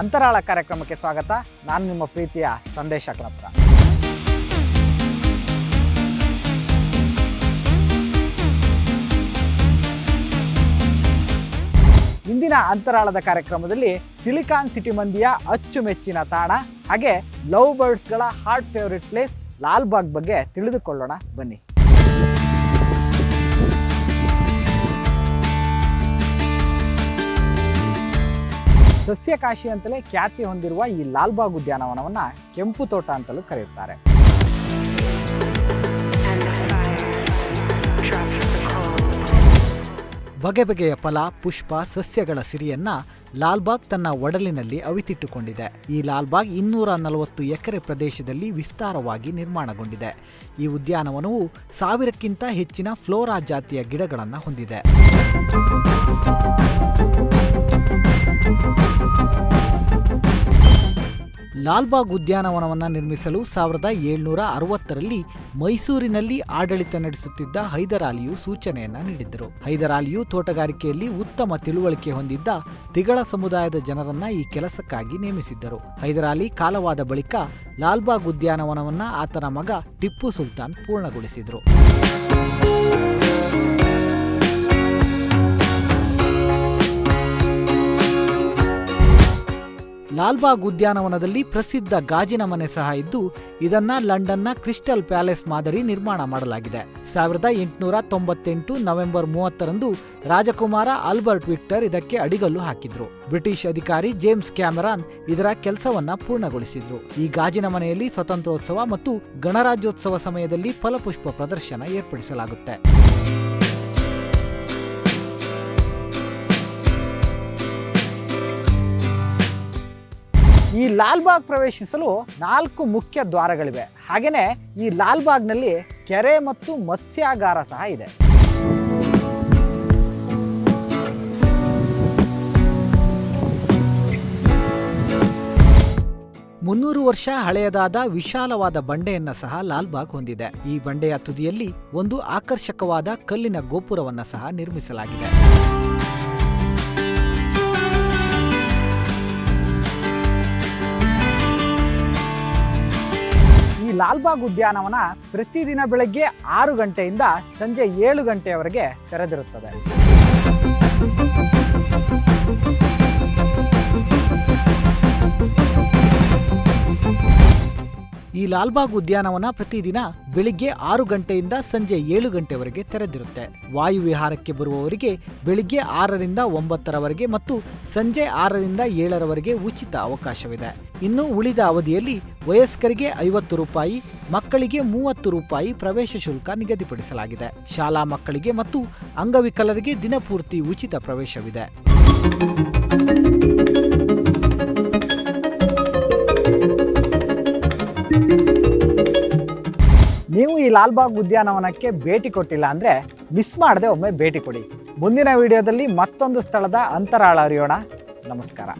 ಅಂತರಾಳ ಕಾರ್ಯಕ್ರಮಕ್ಕೆ ಸ್ವಾಗತ. ನಾನು ನಿಮ್ಮ ಪ್ರೀತಿಯ ಸಂದೇಶ ಕ್ಲಬ್ರ ಇಂದಿನ ಅಂತರಾಳದ ಕಾರ್ಯಕ್ರಮದಲ್ಲಿ ಸಿಲಿಕಾನ್ ಸಿಟಿ ಮಂದಿಯ ಅಚ್ಚುಮೆಚ್ಚಿನ ತಾಣ, ಹಾಗೆ ಲವ್ ಬರ್ಡ್ಸ್ಗಳ ಹಾರ್ಟ್ ಫೇವರಿಟ್ ಪ್ಲೇಸ್ ಲಾಲ್ಬಾಗ್ ಬಗ್ಗೆ ತಿಳಿದುಕೊಳ್ಳೋಣ. ಬನ್ನಿ. ಸಸ್ಯಕಾಶಿ ಅಂತಲೇ ಖ್ಯಾತಿ ಹೊಂದಿರುವ ಈ ಲಾಲ್ಬಾಗ್ ಉದ್ಯಾನವನವನ್ನು ಕೆಂಪು ತೋಟ ಅಂತಲೂ ಕರೆಯುತ್ತಾರೆ. ಬಗೆ ಬಗೆಯ ಫಲ, ಪುಷ್ಪ, ಸಸ್ಯಗಳ ಸಿರಿಯನ್ನ ಲಾಲ್ಬಾಗ್ ತನ್ನ ಒಡಲಿನಲ್ಲಿ ಅವಿತಿಟ್ಟುಕೊಂಡಿದೆ. ಈ ಲಾಲ್ಬಾಗ್ ಇನ್ನೂರ ನಲವತ್ತು ಎಕರೆ ಪ್ರದೇಶದಲ್ಲಿ ವಿಸ್ತಾರವಾಗಿ ನಿರ್ಮಾಣಗೊಂಡಿದೆ. ಈ ಉದ್ಯಾನವನವು ಸಾವಿರಕ್ಕಿಂತ ಹೆಚ್ಚಿನ ಫ್ಲೋರಾ ಜಾತಿಯ ಗಿಡಗಳನ್ನು ಹೊಂದಿದೆ. ಲಾಲ್ಬಾಗ್ ಉದ್ಯಾನವನವನ್ನು ನಿರ್ಮಿಸಲು ಸಾವಿರದ ಏಳ್ನೂರ ಅರವತ್ತರಲ್ಲಿ ಮೈಸೂರಿನಲ್ಲಿ ಆಡಳಿತ ನಡೆಸುತ್ತಿದ್ದ ಹೈದರಾಲಿಯು ಸೂಚನೆಯನ್ನ ನೀಡಿದ್ದರು. ಹೈದರಾಲಿಯು ತೋಟಗಾರಿಕೆಯಲ್ಲಿ ಉತ್ತಮ ತಿಳುವಳಿಕೆ ಹೊಂದಿದ್ದ ತಿಗಳ ಸಮುದಾಯದ ಜನರನ್ನ ಈ ಕೆಲಸಕ್ಕಾಗಿ ನೇಮಿಸಿದ್ದರು. ಹೈದರಾಲಿ ಕಾಲವಾದ ಬಳಿಕ ಲಾಲ್ಬಾಗ್ ಉದ್ಯಾನವನವನ್ನ ಆತನ ಮಗ ಟಿಪ್ಪು ಸುಲ್ತಾನ್ ಪೂರ್ಣಗೊಳಿಸಿದರು. ಲಾಲ್ಬಾಗ್ ಉದ್ಯಾನವನದಲ್ಲಿ ಪ್ರಸಿದ್ಧ ಗಾಜಿನ ಮನೆ ಸಹ ಇದ್ದು, ಇದನ್ನ ಲಂಡನ್ನ ಕ್ರಿಸ್ಟಲ್ ಪ್ಯಾಲೇಸ್ ಮಾದರಿ ನಿರ್ಮಾಣ ಮಾಡಲಾಗಿದೆ. ಸಾವಿರದ ಎಂಟುನೂರ ತೊಂಬತ್ತೆಂಟು ನವೆಂಬರ್ ಮೂವತ್ತರಂದು ರಾಜಕುಮಾರ ಆಲ್ಬರ್ಟ್ ವಿಕ್ಟರ್ ಇದಕ್ಕೆ ಅಡಿಗಲ್ಲು ಹಾಕಿದ್ರು. ಬ್ರಿಟಿಷ್ ಅಧಿಕಾರಿ ಜೇಮ್ಸ್ ಕ್ಯಾಮರಾನ್ ಇದರ ಕೆಲಸವನ್ನ ಪೂರ್ಣಗೊಳಿಸಿದ್ರು. ಈ ಗಾಜಿನ ಮನೆಯಲ್ಲಿ ಸ್ವತಂತ್ರೋತ್ಸವ ಮತ್ತು ಗಣರಾಜ್ಯೋತ್ಸವ ಸಮಯದಲ್ಲಿ ಫಲಪುಷ್ಪ ಪ್ರದರ್ಶನ ಏರ್ಪಡಿಸಲಾಗುತ್ತೆ. ಈ ಲಾಲ್ಬಾಗ್ ಪ್ರವೇಶಿಸಲು ನಾಲ್ಕು ಮುಖ್ಯ ದ್ವಾರಗಳಿವೆ. ಹಾಗೆಯೇ ಈ ಲಾಲ್ಬಾಗ್ನಲ್ಲಿ ಕೆರೆ ಮತ್ತು ಮತ್ಸ್ಯಾಗಾರ ಸಹ ಇದೆ. ಮುನ್ನೂರು ವರ್ಷ ಹಳೆಯದಾದ ವಿಶಾಲವಾದ ಬಂಡೆಯನ್ನ ಸಹ ಲಾಲ್ಬಾಗ್ ಹೊಂದಿದೆ. ಈ ಬಂಡೆಯ ತುದಿಯಲ್ಲಿ ಒಂದು ಆಕರ್ಷಕವಾದ ಕಲ್ಲಿನ ಗೋಪುರವನ್ನ ಸಹ ನಿರ್ಮಿಸಲಾಗಿದೆ. ಲಾಲ್ಬಾಗ್ ಉದ್ಯಾನವನ ಪ್ರತಿದಿನ ಬೆಳಗ್ಗೆ ಆರು ಗಂಟೆಯಿಂದ ಸಂಜೆ ಏಳು ಗಂಟೆಯವರೆಗೆ ತೆರೆದಿರುತ್ತದೆ. ಈ ಲಾಲ್ಬಾಗ್ ಉದ್ಯಾನವನ ಪ್ರತಿದಿನ ಬೆಳಿಗ್ಗೆ ಆರು ಗಂಟೆಯಿಂದ ಸಂಜೆ ಏಳು ಗಂಟೆವರೆಗೆ ತೆರೆದಿರುತ್ತೆ. ವಾಯು ವಿಹಾರಕ್ಕೆ ಬರುವವರಿಗೆ ಬೆಳಿಗ್ಗೆ ಆರರಿಂದ ಒಂಬತ್ತರವರೆಗೆ ಮತ್ತು ಸಂಜೆ ಆರರಿಂದ ಏಳರವರೆಗೆ ಉಚಿತ ಅವಕಾಶವಿದೆ. ಇನ್ನು ಉಳಿದ ಅವಧಿಯಲ್ಲಿ ವಯಸ್ಕರಿಗೆ ಐವತ್ತು ರೂಪಾಯಿ, ಮಕ್ಕಳಿಗೆ ಮೂವತ್ತು ರೂಪಾಯಿ ಪ್ರವೇಶ ಶುಲ್ಕ ನಿಗದಿಪಡಿಸಲಾಗಿದೆ. ಶಾಲಾ ಮಕ್ಕಳಿಗೆ ಮತ್ತು ಅಂಗವಿಕಲರಿಗೆ ದಿನಪೂರ್ತಿ ಉಚಿತ ಪ್ರವೇಶವಿದೆ. ನೀವು ಈ ಲಾಲ್ಬಾಗ್ ಉದ್ಯಾನವನಕ್ಕೆ ಭೇಟಿ ಕೊಟ್ಟಿಲ್ಲ ಅಂದ್ರೆ ಮಿಸ್ ಮಾಡದೆ ಒಮ್ಮೆ ಭೇಟಿ ಕೊಡಿ. ಮುಂದಿನ ವಿಡಿಯೋದಲ್ಲಿ ಮತ್ತೊಂದು ಸ್ಥಳದ ಅಂತರಾಳ ಅರಿಯೋಣ. ನಮಸ್ಕಾರ.